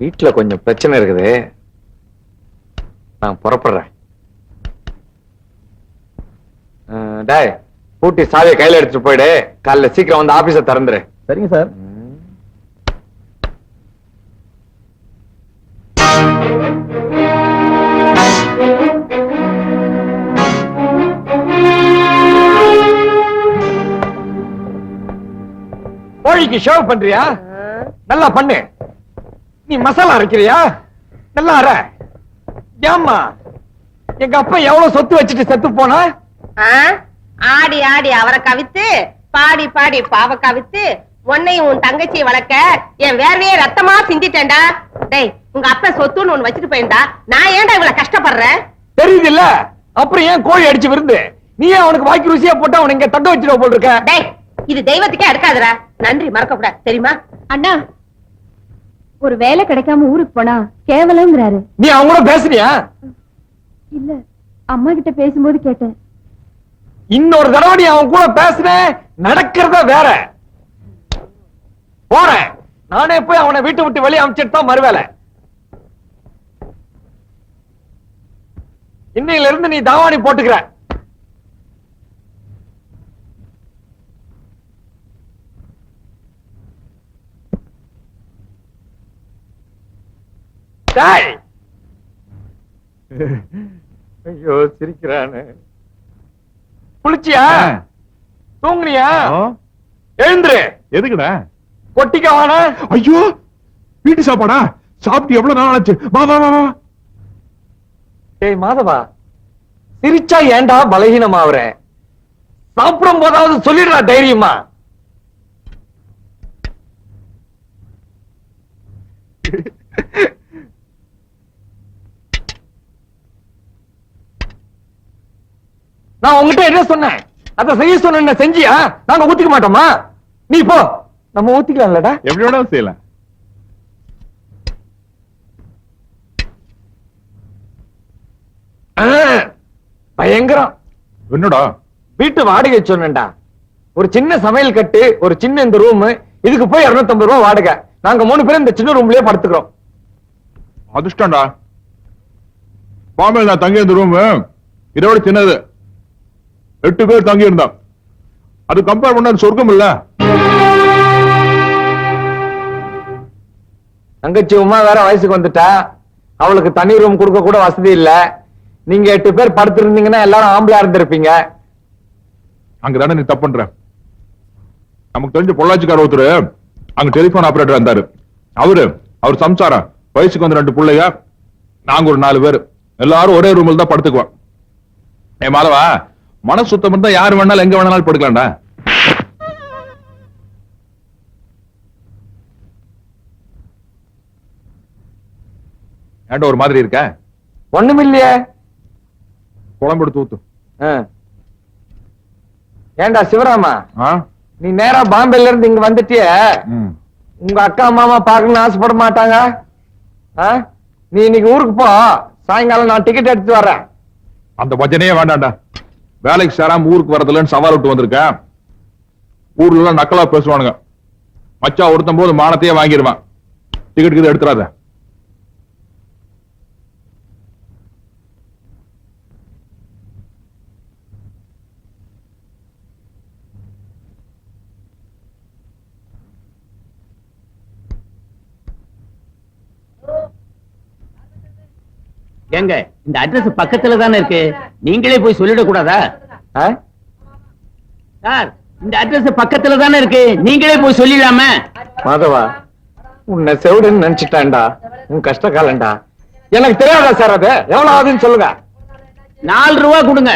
வீட்டுல கொஞ்சம் பிரச்சனை இருக்குது. நான் புறப்படுறேன். டேய் பூட்டி சாவியை கையில எடுத்துட்டு போயிடு. காலைல சீக்கிரம் வந்து ஆபீஸ திறந்துரு. சரிங்க சார். கோழிக்கு ஷேவ் பண்றியா? நல்லா பண்ணு. நீ மசாலா அரைக்கிறியா? நல்லா அரை. ஏம்மா எங்க அப்பா எவ்வளவு சொத்து வச்சுட்டு செத்து போனா? ஆடி ஆடி அவரை கவித்து பாடி பாடி பாவ கவித்து உன்னையும் உன் தங்கச்சியை வளர்க்க என் வேர்வையே ரத்தமா சிந்திட்டேன்டா. டேய் உங்க அப்பா சொத்துன்னு ஒண்ணு வச்சுட்டு போயிருந்தா நான் ஏன்டா இவ்வளவு கஷ்டப்படுறேன்? தெரியுது இல்ல அப்புறம் ஏன் கோழி அடிச்சு விருந்து? நீ அவனுக்கு வாய்க்கு ருசியா போட்டு அவனை இங்க தட்ட வச்சிருவ போல் இருக்க? டேய் இது தெய்வத்துக்கே அடுக்காதுடா. நன்றி மறக்க கூடாது தெரியுமா? அண்ணா ஒரு வேலை கிடைக்காம ஊருக்கு போனா கேவலங்கிறாரு. நீ அவங்க கூட பேசுறியா இல்ல அம்மா கிட்ட பேசும்போது கேட்டேன். இன்னொரு தடவை நீ அவன் கூட பேசுன நடக்கிறத வேற. போறேன். நானே போய் அவனை வீட்டை விட்டு வெளியே அனுப்பிச்சிட்டு தான் மறுவேலை இன்னையில இருந்து நீ தாவாணி போட்டுக்கிற. டேய். ஐயோ சிரிக்கிறானே. குளிச்சியா? தூங்குனியா? எழுந்துரு. எதுக்குடா? கொட்டிக்க வாடா ஐயோ வீட்டு சாப்பாடா? சாப்பிட்டு எவ்வளவு நாள் ஆச்சு? வா வா வா டேய் மாதவா சிரிச்சா ஏன்டா பலகீனமாவற? சாப்பிடும் போதாவது சொல்லிடுறா தைரியமா. நான் உங்ககிட்ட என்ன சொன்னேன்? அத செய்ய சொன்ன செஞ்சியா? நாங்க ஊத்திக்க மாட்டோமா? நீ போ. நம்ம ஊத்திக்கலாம்லடா எப்படி வேணாலும் செய்யலாம். பயங்கரம். என்னடா? வீட்டு வாடகை சொன்னேன்டா. ஒரு சின்ன சமையல் கட்டு ஒரு சின்ன இந்த ரூம் இதுக்கு போய் 250 ரூபாய் வாடகை. நாங்க மூணு பேரும் இந்த சின்ன ரூம்லயே படுத்துக்கிறோம். அதிர்ஷ்டம்டா. பாம்பேல நான் தங்கி இருந்த ரூம் இதோட சின்னது. எட்டு பேர் தங்கி அது கம்பேர் பண்ண சொர்க்கம் இல்ல தங்கச்சி உமா வேற வயசுக்கு வந்துட்டா. அவளுக்கு தனி ரூம் கொடுக்க கூட வசதி இல்ல. நீங்க எட்டு பேர் படுத்திருந்தீங்கன்னா எல்லாரும் ஆம்பளை இருந்திருப்பீங்க. அங்க தானே நீ தப்பு பண்ற. நமக்கு தெரிஞ்ச பொள்ளாச்சிக்கார ஒருத்தர் அங்க டெலிபோன் ஆபரேட்டர் இருந்தாரு அவரு அவர் சம்சாரம் வயசுக்கு வந்து ரெண்டு பிள்ளைங்க நாங்க ஒரு நாலு பேர். எல்லாரும் ஒரே ரூம்ல தான் படுத்துக்குவோம். ஏ மாதவா மன சுத்தம் இருந்தா யாரு வேணாலும் எங்க வேணாலும் படுக்கலாம்டா. ஏன்டா ஒரு மாதிரி இருக்க? ஒண்ணுமில்லையே. குழம்பு எடுத்து ஊத்து. ஆ. ஏன்டா சிவராமா? நீ நேரா பாம்பேல இருந்து இங்க வந்துட்டிய. உங்க அக்கா மாமா பார்க்கணும்னு ஆசைப்பட மாட்டாங்க? நீ இன்னைக்கு ஊருக்கு போ. சாயங்காலம் நான் டிக்கெட் எடுத்து வர்றேன் அந்த பஜனையே வேண்டாம்டா. வேலைக்கு சேராம ஊருக்கு வரதில்லன்னு சவால் விட்டு வந்திருக்கேன் ஊர்ல எல்லாம் நக்கலா பேசுவானுங்க. மச்சா ஒருத்தன் போது மானத்தையே வாங்கிடுவான் டிக்கெட் கிட்ட எடுத்துறாத. ஏங்க இந்த அட்ரஸ் பக்கத்துல தானே இருக்கு? நீங்களே போய் சொல்லிட கூடாதா ஆ? சார் இந்த அட்ரஸ் பக்கத்துல தானே இருக்கு. நீங்களே போய் சொல்லிடலாமே. மாதவா உன்னை செவிடுன்னு நினைச்சிட்டேன்டா. உன் கஷ்ட காலம்டா எனக்கு தெரியாதா சார் அது? எவ்வளவு ஆகுதுன்னு சொல்லுங்க. நாலு ரூபா கொடுங்க.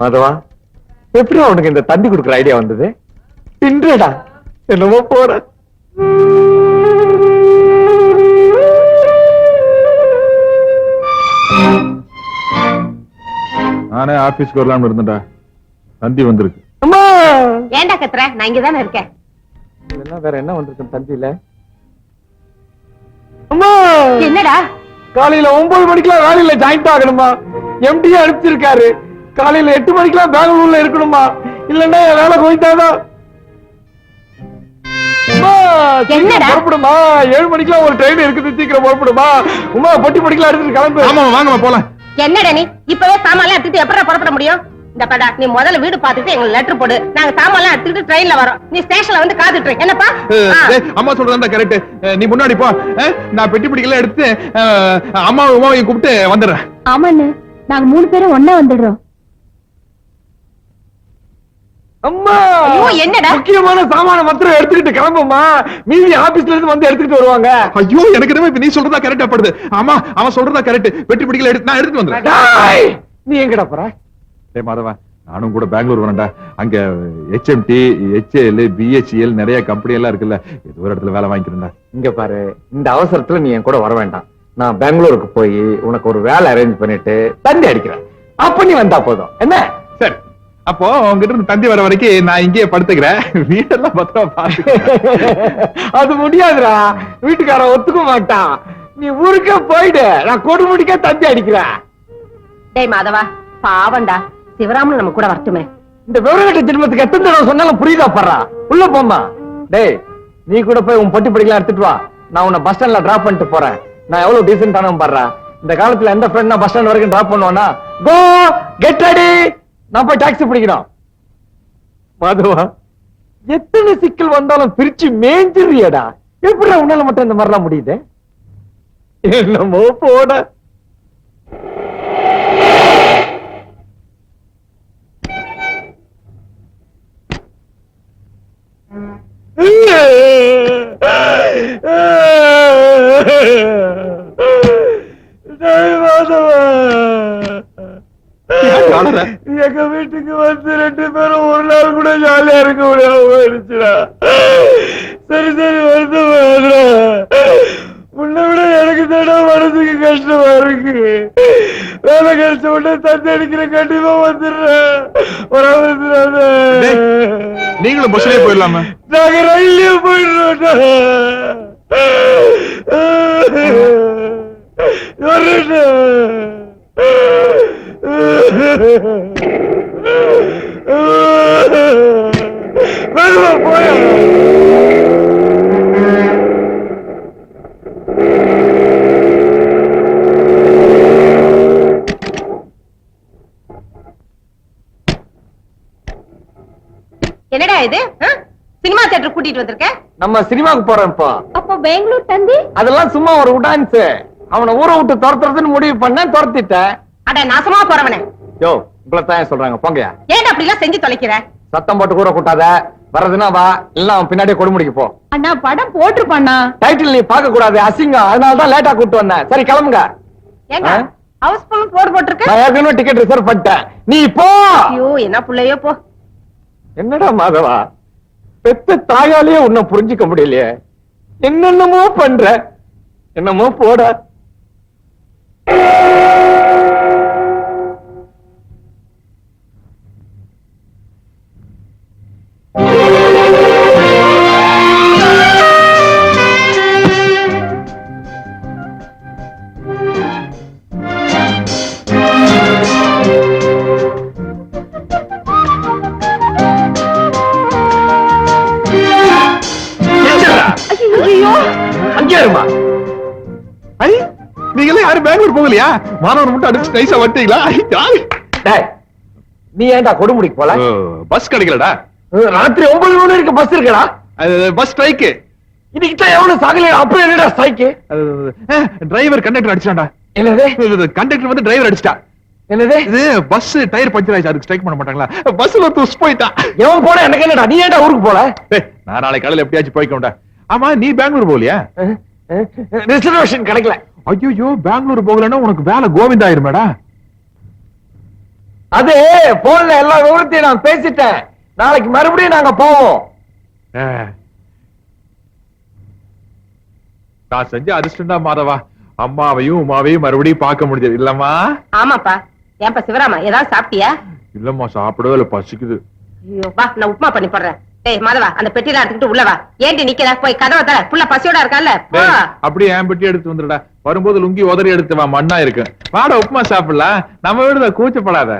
மாதவா எப்படி உனக்கு இந்த தந்தி கொடுக்குற ஐடியா வந்தது? தின்றடா என்னமோ போற. நானே ஆபீஸ்க்கு வரலாம்னு இருந்தேன்டா. தந்தி வந்திருக்கு. அம்மா! ஏன்டா கத்துற? நான் இங்க தானே இருக்கேன். இதெல்லாம் வேற என்ன வந்திருக்கு தந்தியில? அம்மா! என்னடா? காலையில ஒன்பது மணிக்கெல்லாம் வேலையில ஜாயிண்ட் ஆகணுமா? எம்டி அனுப்பிச்சிருக்காரு. காலையில எட்டு மணிக்கெல்லாம் பெங்களூர்ல இருக்கணுமா? இல்லன்னா என் வேலை போயிட்டாதான் அம்மா? புறப்படுமா? ஏழு மணிக்கெல்லாம் ஒரு ட்ரெயின் இருக்குது சீக்கிரம் புறப்படுமா? உமா பொட்டி படிக்கலாம் எடுத்துட்டு கிளம்பு. ஆமா வாங்கம்மா போலாம். என்னடா நீ? இப்பவே சாமான்லாம் எடுத்துட்டு எப்படா புறப்பட முடியும்? இந்த படா நீ முதல்ல வீடு பார்த்துட்டு எங்களுக்கு லெட்டர் போடு. நாங்க சாமான்லாம் எடுத்துட்டு ட்ரெயின்ல வரோம். நீ ஸ்டேஷன்ல வந்து காத்துட்டு. என்னப்பா? அம்மா சொல்றதா கரெக்ட் நீ முன்னாடி போ. நான் பெட்டி பிடிக்கல எடுத்து அம்மாவும் உமாவையும் கூப்பிட்டு வந்துடுறேன். ஆமாண்ணு நாங்க மூணு பேரும் ஒண்ணா வந்துடுறோம். அம்மா! ஐயோ, என்னடா? முக்கியமான சாமான மாத்திரம் எடுத்துக்கிட்டு கிளம்புமா மீதி ஆபீஸ்ல இருந்து வந்து எடுத்துக்கிட்டு வருவாங்க. ஐயோ எனக்கு என்னமோ இப்ப நீ சொல்றதா கரெக்டா படுது. ஆமா அவன் சொல்றதா கரெக்ட் வெட்டி பிடிக்கல எடுத்து நான் எடுத்து வந்துடுறேன். டேய், நீ எங்கடா போற? டேய் மாதவா நானும் கூட பெங்களூர் வரேன்டா. அங்க ஹெச்எம்டி ஹெச்ஏஎல் பிஹெச்இஎல் நிறைய கம்பெனி எல்லாம் இருக்குல்ல. ஏதோ ஒரு இடத்துல வேலை வாங்கிக்கிறேன்டா. இங்க பாரு இந்த அவசரத்துல நீ என் கூட வர வேண்டாம். நான் பெங்களூருக்கு போய் உனக்கு ஒரு வேலை அரேஞ்ச் பண்ணிட்டு தந்தி அடிக்கிறேன். அப்ப நீ வந்தா போதும். என்ன? சரி. அப்போ உங்ககிட்ட இருந்து தந்தி வர வரைக்கும் நான் இங்கேயே படுத்துக்கிறேன். வீட்டெல்லாம் பத்திரமா பாத்துக்கிறேன் அது முடியாதுடா. வீட்டுக்காரன் ஒத்துக்க மாட்டான். நீ ஊருக்கே போயிடு. நான் கொடுமுடிக்க தந்தி அடிக்கிறேன். டேய் மாதவா பாவம்டா. சிவராமன் நம்ம கூட வரட்டுமே. இந்த விவரங்கட்ட ஜென்மத்துக்கு எத்தனை தடவை சொன்னாலும் புரியுதா படுறா உள்ள போம்மா. டேய் நீ கூட போய் உன் பொட்டி படிக்கலாம் எடுத்துட்டு வா. நான் உன்னை பஸ் ஸ்டாண்ட்ல டிராப் பண்ணிட்டு போறேன். நான் எவ்வளவு டீசென்டானவன் பாடுறா இந்த காலத்துல எந்த ஃப்ரெண்ட் நான் பஸ் ஸ்டாண்ட் வரைக்கும் டிராப் பண்ணுவானா கோ கெட் ரெடி நான் போய் டாக்ஸி பிடிக்கணும் மாதவா எத்தனை சிக்கல் வந்தாலும் பிரிச்சு மேஞ்சிறியடா எப்படி உன்னால மட்டும் இந்த மாதிரிலாம் முடியுது? என்னமோ போட எனக்கு தானே மனசுக்கு கஷ்டமா இருக்கு? வேலை உடனே தந்தை அடிக்கிற கண்டிப்பா வந்துடுறேன். நீங்களும் பஸ்லயே போயிடலாமா. நாங்க ரயிலே போயிடுறோம் மெதுவா போயா. என்னடா இது? சினிமா தியேட்டர் கூட்டிட்டு வந்திருக்க? நம்ம சினிமாக்கு போறோம் இப்போ. அப்போ பெங்களூர் தந்தி? அதெல்லாம் சும்மா ஒரு உடான்ஸ். அவனை ஊரை விட்டு துரத்துறதுன்னு முடிவு பண்ண துரத்திட்டேன். அட நாசமா போறவனே. யோ உங்களை தான் சொல்றாங்க? போங்கயா ஏன்டா அப்படி எல்லாம் செஞ்சு தொலைக்கிற? சத்தம் போட்டு கூற கூட்டாத. வர்றதுன்னா வா இல்ல அவன் பின்னாடியே கொடுமுடிக்கு போ. அண்ணா படம் போட்டிருப்பாண்ணா. டைட்டில் நீ பார்க்க கூடாது அசிங்கம். அதனால தான் லேட்டா கூட்டு வந்தேன். சரி கிளம்புங்க. ஏண்டா ஆ? ஹவுஸ் ஃபுல் போர்டு போட்டிருக்க? நான் ஏற்கனவே டிக்கெட் ரிசர்வ் பண்ணிட்டேன். நீ போ! ஐயோ என்ன புள்ளையோ போ. என்னடா மாதவா? பெத்த தாயாலேயே உன்னை புரிஞ்சுக்க முடியலையே. என்னென்னமோ பண்ற. என்னமோ போட. போகலையா மாணவர் மட்டும் அடிச்சு நைஸா டேய் நீ ஏன்டா கொடுமுடிக்கு போல? பஸ் கிடைக்கலடா. ராத்திரி ஒன்பது மணி வரைக்கும் பஸ் இருக்கடா. பஸ் ஸ்ட்ரைக்கு இன்னைக்கு தான் எவனும் சாகலையா? அப்புறம் என்னடா ஸ்ட்ரைக்கு டிரைவர் கண்டக்டர் அடிச்சான்டா. என்னது? கண்டக்டர் வந்து டிரைவர் அடிச்சிட்டா. என்னது? இது பஸ் டயர் பஞ்சர் ஆயிடுச்சு அதுக்கு ஸ்ட்ரைக் பண்ண மாட்டாங்களா? பஸ்ல ஒரு துஸ் போயிட்டான். எவன் போன எனக்கு என்னடா? நீ ஏன்டா ஊருக்கு போல? நான் நாளை காலையில எப்படியாச்சும் போய்க்கோண்டா. ஆமா நீ பெங்களூர் போகலையா? ரிசர்வேஷன் கிடைக்கல. ஐயோ பெங்களூர் போகலன்னா உனக்கு வேலை கோவிந்தா ஆயிருமேடா அது போன்ல எல்லா விவரத்தையும் நான் பேசிட்டேன். நாளைக்கு மறுபடியும் நாங்க போவோம். ஆ. நான் செஞ்ச அதிர்ஷ்டம் தான் மாதவா. அம்மாவையும் உமாவையும் மறுபடியும் பார்க்க முடிஞ்சது. இல்லம்மா? ஆமாப்பா. ஏன்பா சிவராமா ஏதாவது சாப்பிட்டியா? இல்லம்மா சாப்பிடவே இல்ல பசிக்குது. ஐயோ வா நான் உப்புமா பண்ணி போடுறேன். டேய் மாதவா அந்த பெட்டியில எடுத்துக்கிட்டு உள்ள வா. ஏண்டி நிக்கிற போய் கதவை தர? புள்ள பசியோட டேய், அப்படியே என் பெட்டி எடுத்து வந்துடுடா. வரும்போது லுங்கி உதறி எடுத்து வா மண்ணா இருக்கு. வாட உப்புமா சாப்பிடலாம். நம்ம வீடுதான் கூச்சப்படாத.